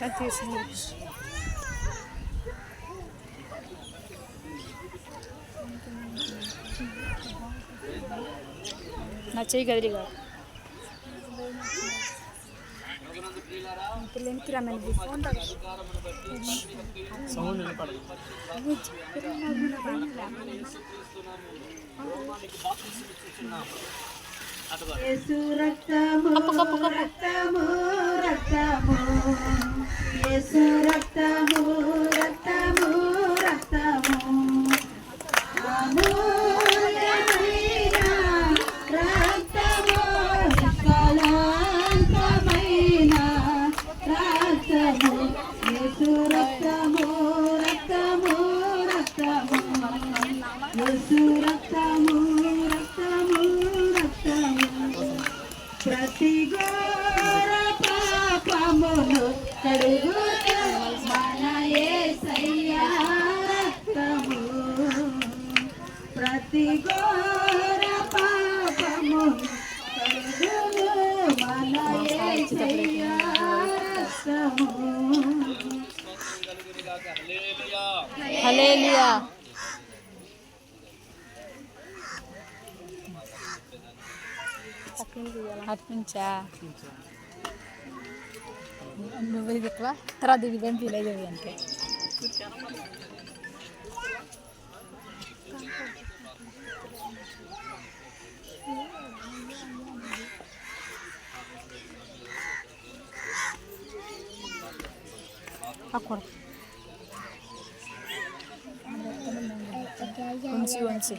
నా చెయ్యి కదిలిగా పిల్లలకి నా చెయ్యి వినపడదు కాదు రక్తము రక్తము రక్తము ప్రతి ఘోర హలేలియా అట్నుంచా నువ్వు ఇది ఎక్కువ? తర్వాత ఇది ఏం ఫీల్ ಹಾಕೊಡು ಒಂದ್ಸಿ ಒಂದ್ಸಿ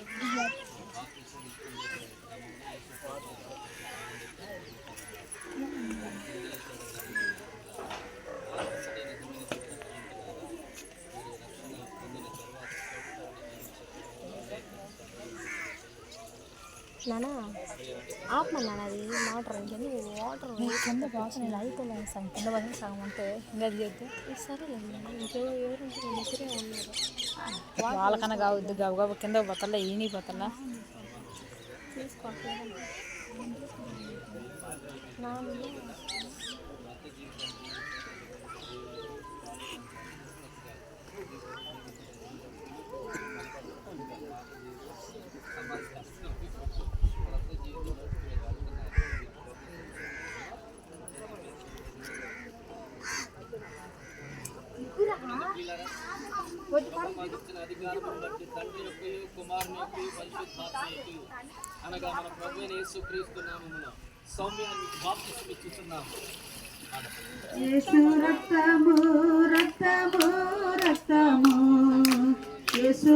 ನಾನಾ అది మోటార్ ఇంకేంది వాటర్ కింద బాగా లైట్ సగం కింద పడిన సగం అంటే ఇంకా అది చేద్దాం సరే ఇంకెవరు ఎవరు ముగ్గురే ఉన్నారు. వాళ్ళకన్నా కావద్దు గబగబ కింద పోతల్లా ఈని పోతల్లా తీసుకోవట్లేదు నా ఇచ్చిన అధికారం బట్టి తండ్రి యొక్క కుమారుని యొక్క పరిశుద్ధాత్మ అనగా మన ప్రభు యేసు క్రీస్తు నామమున సౌమ్యాన్ని బాప్తిసం ఇచ్చుతున్నాము యేసు రక్తము రక్తము రక్తము. యేసు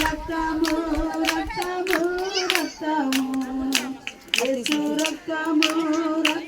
రక్తము రక్తము రక్తము యేసు రక్తము రక్తము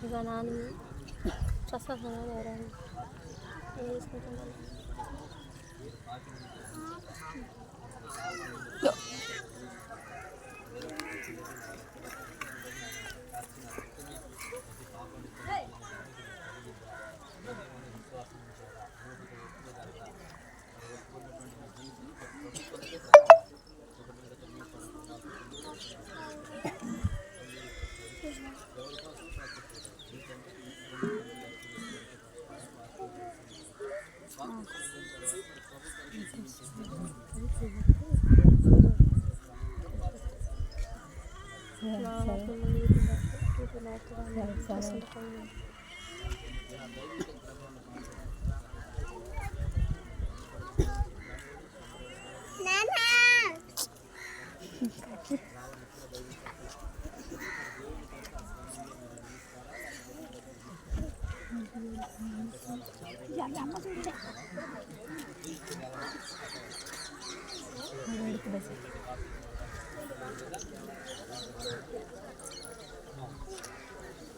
ఇక నాని ప్రసాదం ఎవరైనా ఏం Yeah, I'm going to go to the next.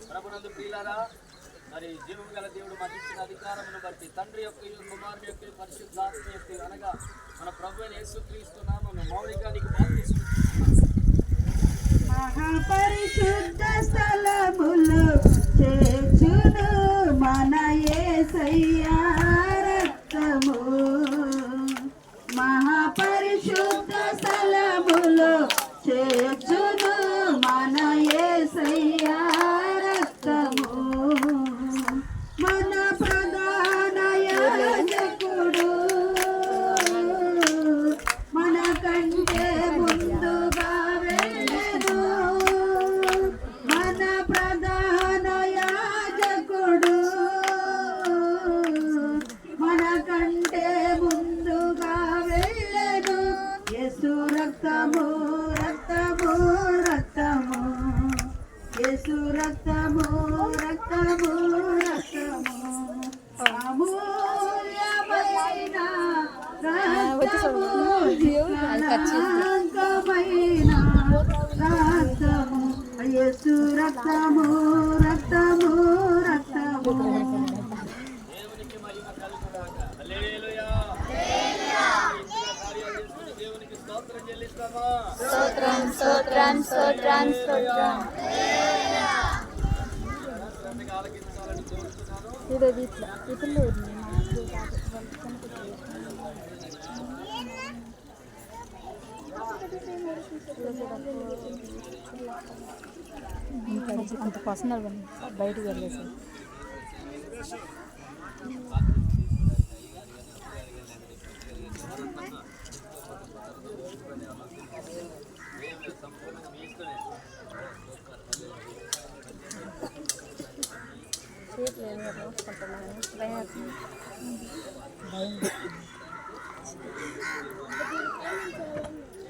ప్రభునందు ప్రియులారా మరి జీవం గల దేవుడు మాకు ఇచ్చిన అధికారమును బట్టి తండ్రి యొక్క కుమారుని యొక్క పరిశుద్ధాత్మ యొక్క అనగా మన ప్రభు యేసుక్రీస్తున్నాము యేసుక్రీస్తు మౌలికానికి బాప్తిస్మం మహాపరిశుద్ధ స్థలములు చేర్చును. యేసయ్యా రక్తము మహాపరిశుద్ధ స్థలములు చేర్చును మన ఏసయ్యా రక్తము మన ప్రధాన యాజకుడు మన కంటే నిష్కళంకమైన రక్తము. యేసు రక్తము రక్తము రక్తము. స్తోత్రం చెల్లిస్తామా? స్తోత్రం స్తోత్రం స్తోత్రం ఇది అంత పర్సనల్ బయటకు వెళ్ళేసి చేతులు భయం